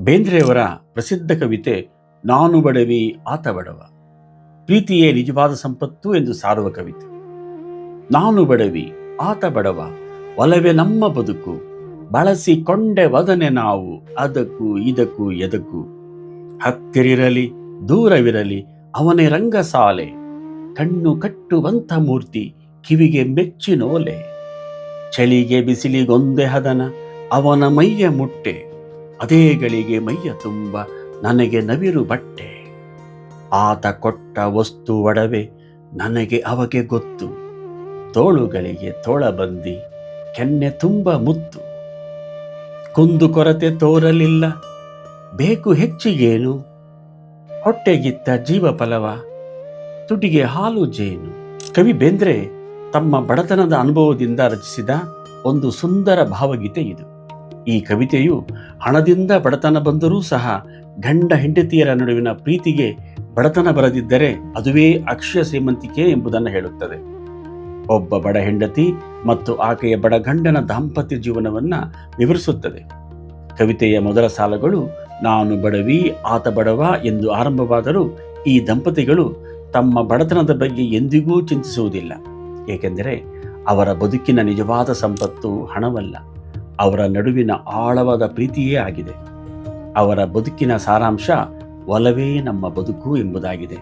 ಬೇಂದ್ರೆಯವರ ಪ್ರಸಿದ್ಧ ಕವಿತೆ, ನಾನು ಬಡವಿ, ಆತ ಬಡವ ಪ್ರೀತಿಯೇ ನಿಜವಾದ ಸಂಪತ್ತು ಎಂದು ಸಾರುವ ಕವಿತೆ. ನಾನು ಬಡವಿ, ಆತ ಬಡವ, ಒಲವೆ ನಮ್ಮ ಬದುಕು ಬಳಸಿಕೊಂಡೆ ವದನೆ ನಾವು, ಅದಕ್ಕೂ ಇದಕ್ಕೂ ಎದಕ್ಕೂ. ಹತ್ತಿರಿರಲಿ, ದೂರವಿರಲಿ, ಅವನೇ ರಂಗಸಾಲೆ, ಕಣ್ಣು ಕಟ್ಟುವಂಥ ಮೂರ್ತಿ, ಕಿವಿಗೆ ಮೆಚ್ಚಿನೋಲೆ. ಚಳಿಗೆ ಬಿಸಿಲಿಗೊಂದೆ ಹದನ, ಅವನ ಮೈಯ ಮುಟ್ಟೆ ಅದೇ ಗಳಿಗೆ ಮೈಯ ತುಂಬ, ನನಗೆ ನವಿರು ಬಟ್ಟೆ. ಆತ ಕೊಟ್ಟ ವಸ್ತು ಒಡವೆ ನನಗೆ ಅವಗೆ ಗೊತ್ತು. ತೋಳುಗಳಿಗೆ ತೋಳಬಂದಿ ಕೆನ್ನೆ ತುಂಬ ಮುತ್ತು. ಕುಂದು ಕೊರತೆ ತೋರಲಿಲ್ಲ, ಬೇಕು ಹೆಚ್ಚಿಗೇನು ಹೊಟ್ಟೆಗಿತ್ತ ಜೀವ ಫಲವ, ತುಟಿಗೆ ಹಾಲು ಜೇನು. ಕವಿ ಬೇಂದ್ರೆ ತಮ್ಮ ಬಡತನದ ಅನುಭವದಿಂದ ರಚಿಸಿದ ಒಂದು ಸುಂದರ ಭಾವಗೀತೆ ಇದು. ಈ ಕವಿತೆಯು ಹಣದಿಂದ ಬಡತನ ಬಂದರೂ ಸಹ ಗಂಡ ಹೆಂಡತಿಯರ ನಡುವಿನ ಪ್ರೀತಿಗೆ ಬಡತನ ಬರದಿದ್ದರೆ ಅದುವೇ ಅಕ್ಷಯ ಶ್ರೀಮಂತಿಕೆ ಎಂಬುದನ್ನು ಹೇಳುತ್ತದೆ. ಒಬ್ಬ ಬಡ ಹೆಂಡತಿ ಮತ್ತು ಆಕೆಯ ಬಡ ಗಂಡನ ದಾಂಪತ್ಯ ಜೀವನವನ್ನು ವಿವರಿಸುತ್ತದೆ. ಕವಿತೆಯ ಮೊದಲ ಸಾಲುಗಳು, ನಾನು ಬಡವಿ, ಆತ ಬಡವ ಎಂದು ಆರಂಭವಾದರೂ ಈ ದಂಪತಿಗಳು ತಮ್ಮ ಬಡತನದ ಬಗ್ಗೆ ಎಂದಿಗೂ ಚಿಂತಿಸುವುದಿಲ್ಲ. ಏಕೆಂದರೆ ಅವರ ಬದುಕಿನ ನಿಜವಾದ ಸಂಪತ್ತು ಹಣವಲ್ಲ. ಅವರ ನಡುವಿನ ಆಳವಾದ ಪ್ರೀತಿಯೇ ಆಗಿದೆ. ಅವರ ಬದುಕಿನ ಸಾರಾಂಶ ಒಲವೇ ನಮ್ಮ ಬದುಕು ಎಂಬುದಾಗಿದೆ.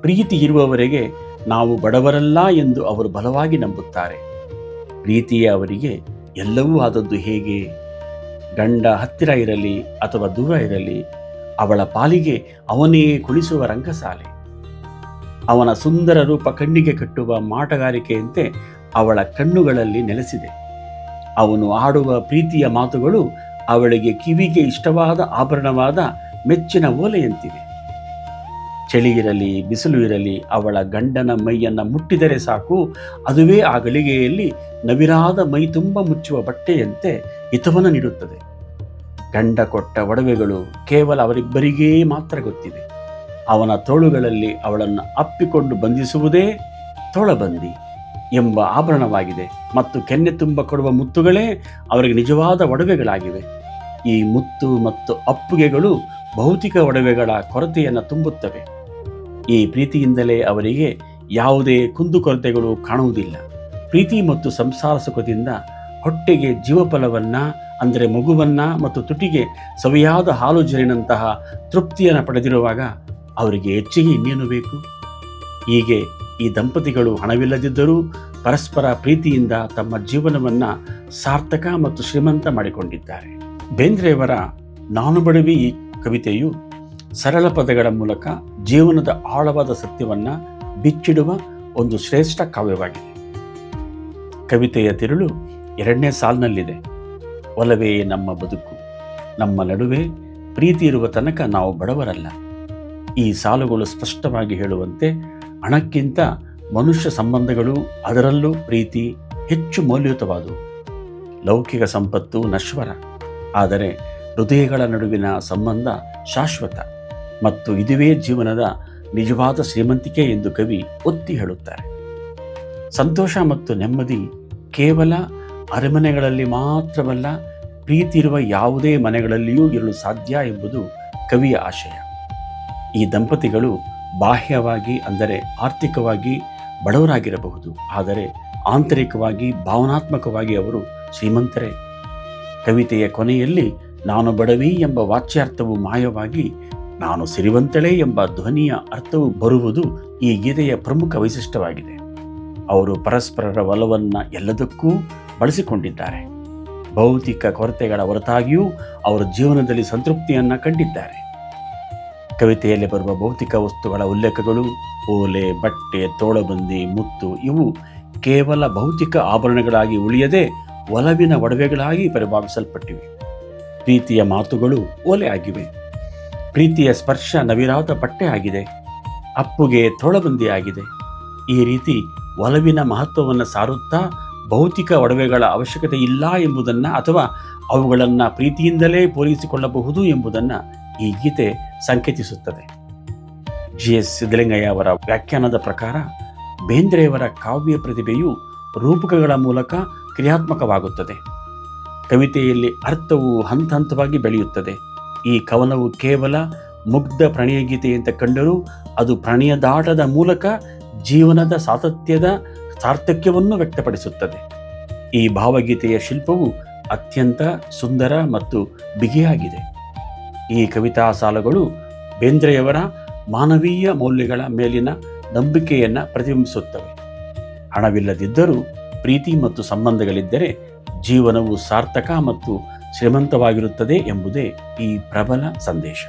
ಪ್ರೀತಿ ಇರುವವರೆಗೆ ನಾವು ಬಡವರಲ್ಲ ಎಂದು ಅವರು ಬಲವಾಗಿ ನಂಬುತ್ತಾರೆ. ಪ್ರೀತಿಯೇ ಅವರಿಗೆ ಎಲ್ಲವೂ ಆದದ್ದು ಹೇಗೆ? ಗಂಡ ಹತ್ತಿರ ಇರಲಿ ಅಥವಾ ದೂರ ಇರಲಿ, ಅವಳ ಪಾಲಿಗೆ ಅವನೇ ಕುಳಿಸುವ ರಂಗಸಾಲೆ. ಅವನ ಸುಂದರ ರೂಪ ಕಣ್ಣಿಗೆ ಕಟ್ಟುವ ಮಾಟಗಾರಿಕೆಯಂತೆ ಅವಳ ಕಣ್ಣುಗಳಲ್ಲಿ ನೆಲೆಸಿದೆ. ಅವನು ಆಡುವ ಪ್ರೀತಿಯ ಮಾತುಗಳು ಅವಳಿಗೆ ಕಿವಿಗೆ ಇಷ್ಟವಾದ ಆಭರಣವಾದ ಮೆಚ್ಚಿನ ಓಲೆಯಂತಿವೆ. ಚಳಿ ಇರಲಿ, ಬಿಸಿಲು ಇರಲಿ, ಅವಳ ಗಂಡನ ಮೈಯನ್ನು ಮುಟ್ಟಿದರೆ ಸಾಕು. ಅದುವೇ ಆ ಗಳಿಗೆಯಲ್ಲಿ ನವಿರಾದ ಮೈ ತುಂಬ ಮುಚ್ಚುವ ಬಟ್ಟೆಯಂತೆ ಹಿತವನ ನೀಡುತ್ತದೆ. ಗಂಡ ಕೊಟ್ಟ ಒಡವೆಗಳು ಕೇವಲ ಅವರಿಬ್ಬರಿಗೇ ಮಾತ್ರ ಗೊತ್ತಿದೆ ಅವನ ತೋಳುಗಳಲ್ಲಿ ಅವಳನ್ನು ಅಪ್ಪಿಕೊಂಡು ಬಂಧಿಸುವುದೇ ತೋಳಬಂದಿ. ಎಂಬ ಆಭರಣವಾಗಿದೆ ಮತ್ತು ಕೆನ್ನೆ ತುಂಬ ಕೊಡುವ ಮುತ್ತುಗಳೇ ಅವರಿಗೆ ನಿಜವಾದ ಒಡವೆಗಳಾಗಿವೆ. ಈ ಮುತ್ತು ಮತ್ತು ಅಪ್ಪುಗೆಗಳು ಭೌತಿಕ ಒಡವೆಗಳ ಕೊರತೆಯನ್ನು ತುಂಬುತ್ತವೆ. ಈ ಪ್ರೀತಿಯಿಂದಲೇ ಅವರಿಗೆ ಯಾವುದೇ ಕುಂದುಕೊರತೆಗಳು ಕಾಣುವುದಿಲ್ಲ. ಪ್ರೀತಿ ಮತ್ತು ಸಂಸಾರ ಸುಖದಿಂದ ಹೊಟ್ಟೆಗೆ ಜೀವಫಲವನ್ನು, ಅಂದರೆ ಮಗುವನ್ನು ಮತ್ತು ತುಟಿಗೆ ಸವಿಯಾದ ಹಾಲು ಜರಿನಂತಹ ತೃಪ್ತಿಯನ್ನು ಪಡೆದಿರುವಾಗ ಅವರಿಗೆ ಹೆಚ್ಚಿಗೆ ಇನ್ನೇನು ಬೇಕು. ಹೀಗೆ ಈ ದಂಪತಿಗಳು ಹಣವಿಲ್ಲದಿದ್ದರೂ ಪರಸ್ಪರ ಪ್ರೀತಿಯಿಂದ ತಮ್ಮ ಜೀವನವನ್ನ ಸಾರ್ಥಕ ಮತ್ತು ಶ್ರೀಮಂತ ಮಾಡಿಕೊಂಡಿದ್ದಾರೆ. ಬೇಂದ್ರೆಯವರ ನಾನು ಬಡವಿ ಈ ಕವಿತೆಯು ಸರಳ ಪದಗಳ ಮೂಲಕ ಜೀವನದ ಆಳವಾದ ಸತ್ಯವನ್ನ ಬಿಚ್ಚಿಡುವ ಒಂದು ಶ್ರೇಷ್ಠ ಕಾವ್ಯವಾಗಿದೆ. ಕವಿತೆಯ ತಿರುಳು ಎರಡನೇ ಸಾಲಿನಲ್ಲಿದೆ. ಒಲವೇ ನಮ್ಮ ಬದುಕು, ನಮ್ಮ ನಡುವೆ ಪ್ರೀತಿ ಇರುವ ತನಕ ನಾವು ಬಡವರಲ್ಲ. ಈ ಸಾಲುಗಳು ಸ್ಪಷ್ಟವಾಗಿ ಹೇಳುವಂತೆ ಹಣಕ್ಕಿಂತ ಮನುಷ್ಯ ಸಂಬಂಧಗಳು ಅದರಲ್ಲೂ ಪ್ರೀತಿ ಹೆಚ್ಚು ಮೌಲ್ಯಯುತವಾದವು. ಲೌಕಿಕ ಸಂಪತ್ತು ನಶ್ವರ, ಆದರೆ ಹೃದಯಗಳ ನಡುವಿನ ಸಂಬಂಧ ಶಾಶ್ವತ ಮತ್ತು ಇದುವೇ ಜೀವನದ ನಿಜವಾದ ಶ್ರೀಮಂತಿಕೆ ಎಂದು ಕವಿ ಒತ್ತಿ ಹೇಳುತ್ತಾರೆ. ಸಂತೋಷ ಮತ್ತು ನೆಮ್ಮದಿ ಕೇವಲ ಅರಮನೆಗಳಲ್ಲಿ ಮಾತ್ರವಲ್ಲ ಪ್ರೀತಿ ಇರುವ ಯಾವುದೇ ಮನೆಗಳಲ್ಲಿಯೂ ಇರಲು ಸಾಧ್ಯ ಎಂಬುದು ಕವಿಯ ಆಶಯ. ಈ ದಂಪತಿಗಳು ಬಾಹ್ಯವಾಗಿ ಅಂದರೆ ಆರ್ಥಿಕವಾಗಿ ಬಡವರಾಗಿರಬಹುದು. ಆದರೆ ಆಂತರಿಕವಾಗಿ ಭಾವನಾತ್ಮಕವಾಗಿ ಅವರು ಶ್ರೀಮಂತರೇ. ಕವಿತೆಯ ಕೊನೆಯಲ್ಲಿ, ನಾನು ಬಡವಿ ಎಂಬ ವಾಚ್ಯಾರ್ಥವು ಮಾಯವಾಗಿ, ನಾನು ಸಿರಿವಂತಳೆ ಎಂಬ ಧ್ವನಿಯ ಅರ್ಥವು ಬರುವುದು ಈ ಗೀತೆಯ ಪ್ರಮುಖ ವೈಶಿಷ್ಟ್ಯವಾಗಿದೆ. ಅವರು ಪರಸ್ಪರರ ಒಲವನ್ನು ಎಲ್ಲದಕ್ಕೂ ಬಳಸಿಕೊಂಡಿದ್ದಾರೆ. ಭೌತಿಕ ಕೊರತೆಗಳ ಹೊರತಾಗಿಯೂ, ಅವರ ಜೀವನದಲ್ಲಿ ಸಂತೃಪ್ತಿಯನ್ನು ಕಂಡಿದ್ದಾರೆ. ಕವಿತೆಯಲ್ಲಿ ಬರುವ ಭೌತಿಕ ವಸ್ತುಗಳ ಉಲ್ಲೇಖಗಳು, ಓಲೆ, ಬಟ್ಟೆ, ತೋಳಬಂದಿ, ಮುತ್ತು, ಇವು ಕೇವಲ ಭೌತಿಕ ಆಭರಣಗಳಾಗಿ ಉಳಿಯದೆ ಒಲವಿನ ಒಡವೆಗಳಾಗಿ ಪರಿಭಾವಿಸಲ್ಪಟ್ಟಿವೆ. ಪ್ರೀತಿಯ ಮಾತುಗಳು ಓಲೆ ಆಗಿವೆ. ಪ್ರೀತಿಯ ಸ್ಪರ್ಶ ನವಿರಾದ ಬಟ್ಟೆ ಆಗಿದೆ. ಅಪ್ಪುಗೆ ತೋಳಬಂದಿ ಆಗಿದೆ. ಈ ರೀತಿ ಒಲವಿನ ಮಹತ್ವವನ್ನು ಸಾರುತ್ತಾ ಭೌತಿಕ ಒಡವೆಗಳ ಅವಶ್ಯಕತೆ ಇಲ್ಲ ಎಂಬುದನ್ನು ಅಥವಾ ಅವುಗಳನ್ನು ಪ್ರೀತಿಯಿಂದಲೇ ಪೂರೈಸಿಕೊಳ್ಳಬಹುದು ಎಂಬುದನ್ನು ಈ ಗೀತೆ ಸಂಕೇತಿಸುತ್ತದೆ. ಜಿ ಎಸ್ ಸಿದ್ದಲಿಂಗಯ್ಯ ಅವರ ವ್ಯಾಖ್ಯಾನದ ಪ್ರಕಾರ ಬೇಂದ್ರೆಯವರ ಕಾವ್ಯ ಪ್ರತಿಭೆಯು ರೂಪಕಗಳ ಮೂಲಕ ಕ್ರಿಯಾತ್ಮಕವಾಗುತ್ತದೆ. ಕವಿತೆಯಲ್ಲಿ ಅರ್ಥವು ಹಂತ ಹಂತವಾಗಿ ಬೆಳೆಯುತ್ತದೆ. ಈ ಕವನವು ಕೇವಲ ಮುಗ್ಧ ಪ್ರಣಯಗೀತೆ ಅಂತ ಕಂಡರೂ ಅದು ಪ್ರಣಯದಾಟದ ಮೂಲಕ ಜೀವನದ ಸಾತತ್ಯದ ಸಾರ್ಥಕ್ಯವನ್ನು ವ್ಯಕ್ತಪಡಿಸುತ್ತದೆ. ಈ ಭಾವಗೀತೆಯ ಶಿಲ್ಪವು ಅತ್ಯಂತ ಸುಂದರ ಮತ್ತು ಬಿಗಿಯಾಗಿದೆ. ಈ ಕವಿತಾ ಸಾಲುಗಳು ಬೇಂದ್ರೆಯವರ ಮಾನವೀಯ ಮೌಲ್ಯಗಳ ಮೇಲಿನ ನಂಬಿಕೆಯನ್ನು ಪ್ರತಿಬಿಂಬಿಸುತ್ತವೆ. ಹಣವಿಲ್ಲದಿದ್ದರೂ ಪ್ರೀತಿ ಮತ್ತು ಸಂಬಂಧಗಳಿದ್ದರೆ ಜೀವನವು ಸಾರ್ಥಕ ಮತ್ತು ಶ್ರೀಮಂತವಾಗಿರುತ್ತದೆ ಎಂಬುದೇ ಈ ಪ್ರಬಲ ಸಂದೇಶ.